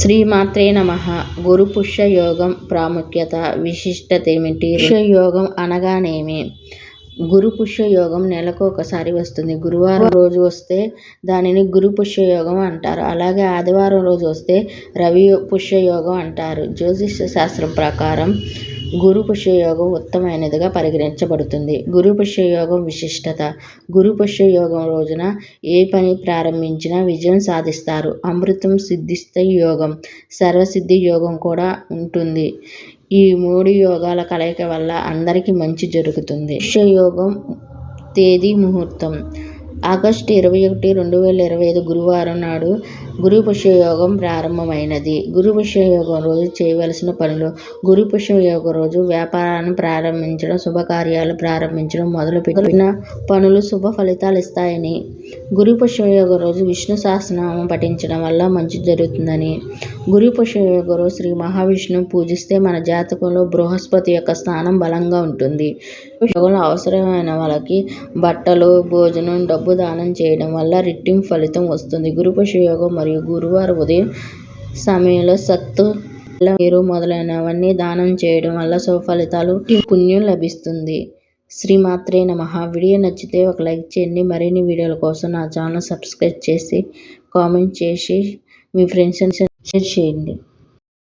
శ్రీమాత్రే నమ. గురు పుష్య యోగం ప్రాముఖ్యత విశిష్టత ఏమిటి యోగం అనగానేమి? గురు పుష్య యోగం నెలకు ఒకసారి వస్తుంది. గురువారం రోజు వస్తే దానిని గురు పుష్య యోగం అంటారు. అలాగే ఆదివారం రోజు వస్తే రవి పుష్య యోగం అంటారు. జ్యోతిష శాస్త్రం ప్రకారం గురు పుష్యయోగం ఉత్తమైనదిగా పరిగణించబడుతుంది. గురు పుష్యయోగం విశిష్టత. గురు పుష్యయోగం రోజున ఏ పని ప్రారంభించినా విజయం సాధిస్తారు. అమృతం సిద్ధిస్తే యోగం. సర్వసిద్ధి యోగం కూడా ఉంటుంది. ఈ మూడు యోగాల కలయిక వల్ల అందరికీ మంచి జరుగుతుంది. పుష్యయోగం తేదీ ముహూర్తం. ఆగస్టు ఇరవై ఒకటి రెండు వేల ఇరవై ఐదు గురువారం నాడు గురు పుష్యయోగం ప్రారంభమైనది. గురు పుష్యయోగం రోజు చేయవలసిన పనులు. గురు పుష్యయోగం రోజు వ్యాపారాన్ని ప్రారంభించడం శుభకార్యాలు ప్రారంభించడం మొదలుపెట్టిన పనులు శుభ ఫలితాలు ఇస్తాయని గురు పుష్యయోగం రోజు విష్ణు సహస్రనామం పఠించడం వల్ల మంచి జరుగుతుందని. గురు పుష్యయోగం రోజు శ్రీ మహావిష్ణువు పూజిస్తే మన జాతకంలో బృహస్పతి యొక్క స్థానం బలంగా ఉంటుంది. యోగంలో అవసరమైన వాళ్ళకి బట్టలు భోజనం డబ్బు దానం చేయడం వల్ల రెట్టింపు ఫలితం వస్తుంది. గురుపుష యోగం మరియు గురువారం ఉదయం సమయంలో సత్తు నీరు మొదలైనవన్నీ దానం చేయడం వల్ల సుఫలితాలు పుణ్యం లభిస్తుంది. శ్రీమాత్రే మహా వీడియో నచ్చితే ఒక లైక్ చేయండి. మరిన్ని వీడియోల కోసం నా ఛానల్ సబ్స్క్రైబ్ చేసి కామెంట్ చేసి మీ ఫ్రెండ్స్ షేర్ చేయండి.